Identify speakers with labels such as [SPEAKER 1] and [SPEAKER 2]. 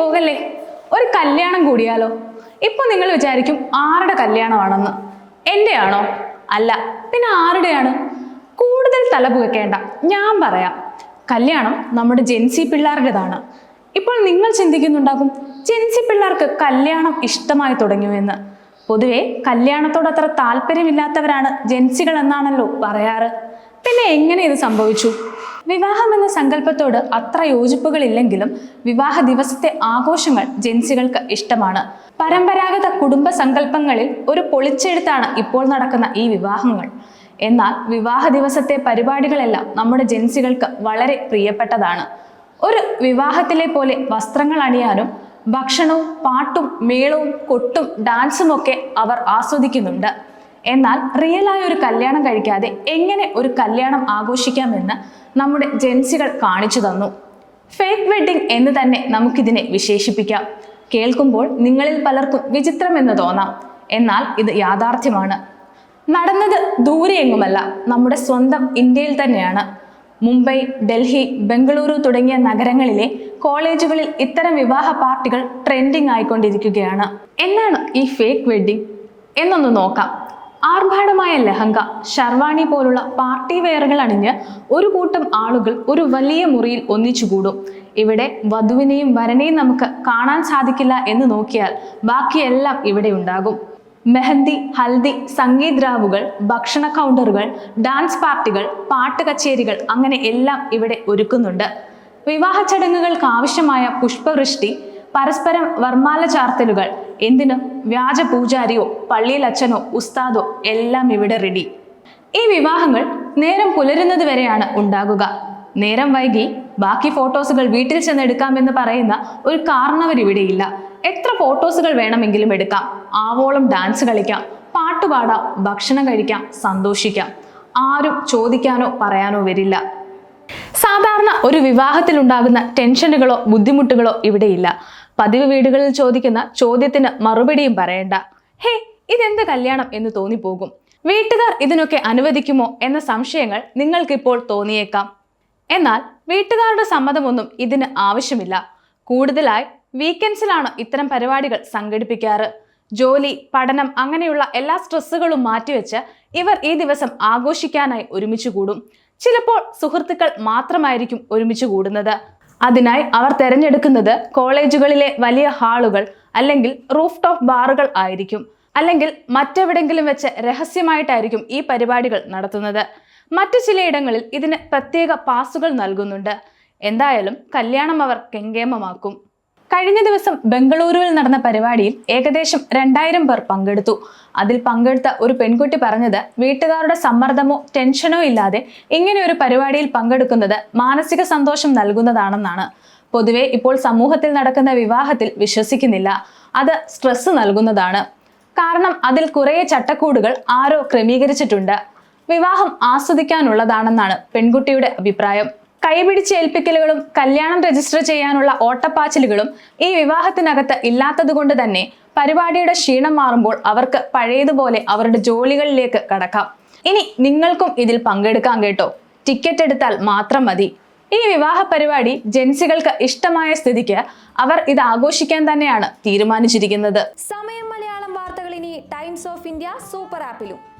[SPEAKER 1] പോകല്ലേ? ഒരു കല്യാണം കൂടിയാലോ? ഇപ്പൊ നിങ്ങൾ വിചാരിക്കും ആരുടെ കല്യാണമാണെന്ന്. എന്റെ ആണോ അല്ല പിന്നെ ആരുടെയാണ്? കൂടുതൽ തലപുകയ്ക്കേണ്ട ഞാൻ പറയാം. കല്യാണം നമ്മുടെ ജെൻസി പിള്ളേരുടേതാണ്. ഇപ്പോൾ നിങ്ങൾ ചിന്തിക്കുന്നുണ്ടാകും ജെൻസി പിള്ളേർക്ക് കല്യാണം ഇഷ്ടമായി തുടങ്ങിയോ എന്ന്. പൊതുവെ കല്യാണത്തോട് അത്ര താല്പര്യമില്ലാത്തവരാണ് ജെൻസികൾ എന്നാണല്ലോ പറയാറ്. പിന്നെ എങ്ങനെ ഇത് സംഭവിച്ചു? വിവാഹം എന്ന സങ്കല്പത്തോട് അത്ര യോജിപ്പുകളില്ലെങ്കിലും വിവാഹ ദിവസത്തെ ആഘോഷങ്ങൾ ജെൻസികൾക്ക് ഇഷ്ടമാണ്. പരമ്പരാഗത കുടുംബ സങ്കല്പങ്ങളിൽ ഒരു പൊളിച്ചെഴുത്താണ് ഇപ്പോൾ നടക്കുന്ന ഈ വിവാഹങ്ങൾ. എന്നാൽ വിവാഹ ദിവസത്തെ പരിപാടികളെല്ലാം നമ്മുടെ ജെൻസികൾക്ക് വളരെ പ്രിയപ്പെട്ടതാണ്. ഒരു വിവാഹത്തിലെ പോലെ വസ്ത്രങ്ങൾ അണിയാനും ഭക്ഷണവും പാട്ടും മേളവും കൊട്ടും ഡാൻസും ഒക്കെ അവർ ആസ്വദിക്കുന്നുണ്ട്. എന്നാൽ റിയലായ ഒരു കല്യാണം കഴിക്കാതെ എങ്ങനെ ഒരു കല്യാണം ആഘോഷിക്കാമെന്ന് നമ്മുടെ ജെൻസികൾ കാണിച്ചു തന്നു. ഫേക്ക് വെഡ്ഡിംഗ് എന്ന് തന്നെ നമുക്കിതിനെ വിശേഷിപ്പിക്കാം. കേൾക്കുമ്പോൾ നിങ്ങളിൽ പലർക്കും വിചിത്രമെന്ന് തോന്നാം. എന്നാൽ ഇത് യാഥാർത്ഥ്യമാണ്. നടന്നത് ദൂരെയെങ്ങുമല്ല നമ്മുടെ സ്വന്തം ഇന്ത്യയിൽ തന്നെയാണ്. മുംബൈ ഡൽഹി ബംഗളൂരു തുടങ്ങിയ നഗരങ്ങളിലെ കോളേജുകളിൽ ഇത്തരം വിവാഹ പാർട്ടികൾ ട്രെൻഡിങ് ആയിക്കൊണ്ടിരിക്കുകയാണ്. എന്നാണ് ഈ ഫേക്ക് വെഡ്ഡിംഗ് എന്നൊന്ന് നോക്കാം. ആർഭാടമായ ലഹങ്ക ഷർവാണി പോലുള്ള പാർട്ടി വെയറുകൾ അണിഞ്ഞ് ഒരു കൂട്ടം ആളുകൾ ഒരു വലിയ മുറിയിൽ ഒന്നിച്ചുകൂടും ഇവിടെ വധുവിനെയും വരനെയും നമുക്ക് കാണാൻ സാധിക്കില്ല എന്ന് നോക്കിയാൽ ബാക്കിയെല്ലാം ഇവിടെ ഉണ്ടാകും. മെഹന്തി ഹൽദി സംഗീത് രാവുകൾ ഭക്ഷണ കൗണ്ടറുകൾ ഡാൻസ് പാർട്ടികൾ പാട്ട് കച്ചേരികൾ അങ്ങനെ എല്ലാം ഇവിടെ ഒരുക്കുന്നുണ്ട്. വിവാഹ ചടങ്ങുകൾക്ക് ആവശ്യമായ പുഷ്പവൃഷ്ടി പരസ്പരം വർമാല ചാർത്തലുകൾ. എന്തിന്? വ്യാജ പൂജാരിയോ പള്ളിയിൽ അച്ഛനോ ഉസ്താദോ എല്ലാം ഇവിടെ റെഡി ഈ വിവാഹങ്ങൾ നേരം പുലരുന്നത് വരെയാണ് ഉണ്ടാകുക. നേരം വൈകി ബാക്കി ഫോട്ടോസുകൾ വീട്ടിൽ ചെന്ന് എടുക്കാമെന്ന് പറയുന്ന ഒരു കാരണവർ ഇവിടെയില്ല. എത്ര ഫോട്ടോസുകൾ വേണമെങ്കിലും എടുക്കാം. ആവോളം ഡാൻസ് കളിക്കാം പാട്ടുപാടാം ഭക്ഷണം കഴിക്കാം സന്തോഷിക്കാം. ആരും ചോദിക്കാനോ പറയാനോ വരില്ല. സാധാരണ ഒരു വിവാഹത്തിൽ ഉണ്ടാകുന്ന ടെൻഷനുകളോ ബുദ്ധിമുട്ടുകളോ ഇവിടെയില്ല. പതിവ് വീടുകളിൽ ചോദിക്കുന്ന ചോദ്യത്തിന് മറുപടിയും പറയണ്ട. ഹേ ഇതെന്ത് കല്യാണം എന്ന് തോന്നിപ്പോകും. വീട്ടുകാർ ഇതിനൊക്കെ അനുവദിക്കുമോ എന്ന സംശയങ്ങൾ നിങ്ങൾക്കിപ്പോൾ തോന്നിയേക്കാം. എന്നാൽ വീട്ടുകാരുടെ സമ്മതമൊന്നും ഇതിന് ആവശ്യമില്ല. കൂടുതലായി വീക്കെൻഡ്സിലാണ് ഇത്തരം പരിപാടികൾ സംഘടിപ്പിക്കാറ്. ജോലി പഠനം അങ്ങനെയുള്ള എല്ലാ സ്ട്രെസ്സുകളും മാറ്റിവെച്ച് ഇവർ ഈ ദിവസം ആഘോഷിക്കാനായി ഒരുമിച്ച് കൂടും. ചിലപ്പോൾ സുഹൃത്തുക്കൾ മാത്രമായിരിക്കും ഒരുമിച്ച് കൂടുന്നത്. അതിനായി അവർ തിരഞ്ഞെടുക്കുന്നത് കോളേജുകളിലെ വലിയ ഹാളുകൾ അല്ലെങ്കിൽ റൂഫ് ടോപ്പ് ബാറുകൾ ആയിരിക്കും. അല്ലെങ്കിൽ മറ്റെവിടെങ്കിലും വെച്ച് രഹസ്യമായിട്ടായിരിക്കും ഈ പരിപാടികൾ നടത്തുന്നത്. മറ്റു ചിലയിടങ്ങളിൽ ഇതിന് പ്രത്യേക പാസുകൾ നൽകുന്നുണ്ട്. എന്തായാലും കല്യാണം അവർ കെങ്കേമമാക്കും. കഴിഞ്ഞ ദിവസം ബംഗളൂരുവിൽ നടന്ന പരിപാടിയിൽ ഏകദേശം രണ്ടായിരം പേർ പങ്കെടുത്തു. അതിൽ പങ്കെടുത്ത ഒരു പെൺകുട്ടി പറഞ്ഞത് വീട്ടുകാരുടെ സമ്മർദ്ദമോ ടെൻഷനോ ഇല്ലാതെ ഇങ്ങനെ ഒരു പരിപാടിയിൽ പങ്കെടുക്കുന്നത് മാനസിക സന്തോഷം നൽകുന്നതാണെന്നാണ്. പൊതുവെ ഇപ്പോൾ സമൂഹത്തിൽ നടക്കുന്ന വിവാഹത്തിൽ വിശ്വസിക്കുന്നില്ല. അത് സ്ട്രെസ് നൽകുന്നതാണ്. കാരണം അതിൽ കുറേ ചട്ടക്കൂടുകൾ ആരോ ക്രമീകരിച്ചിട്ടുണ്ട്. വിവാഹം ആസ്വദിക്കാനുള്ളതാണെന്നാണ് പെൺകുട്ടിയുടെ അഭിപ്രായം. കൈപിടിച്ചേൽപ്പിക്കലുകളും കല്യാണം രജിസ്റ്റർ ചെയ്യാനുള്ള ഓട്ടപ്പാച്ചിലുകളും ഈ വിവാഹത്തിനകത്ത് ഇല്ലാത്തതുകൊണ്ട് തന്നെ പരിപാടിയുടെ ക്ഷീണം മാറുമ്പോൾ അവർക്ക് പഴയതുപോലെ അവരുടെ ജോലികളിലേക്ക് കടക്കാം. ഇനി നിങ്ങൾക്കും ഇതിൽ പങ്കെടുക്കാം കേട്ടോ. ടിക്കറ്റ് എടുത്താൽ മാത്രം മതി. ഈ വിവാഹ പരിപാടി ജെൻസികൾക്ക് ഇഷ്ടമായ സ്ഥിതിക്ക് അവർ ഇത് ആഘോഷിക്കാൻ തന്നെയാണ് തീരുമാനിച്ചിരിക്കുന്നത്.
[SPEAKER 2] സമയം മലയാളം വാർത്തകൾ ഇനി ടൈംസ് ഓഫ് ഇന്ത്യ സൂപ്പർ ആപ്പിലും.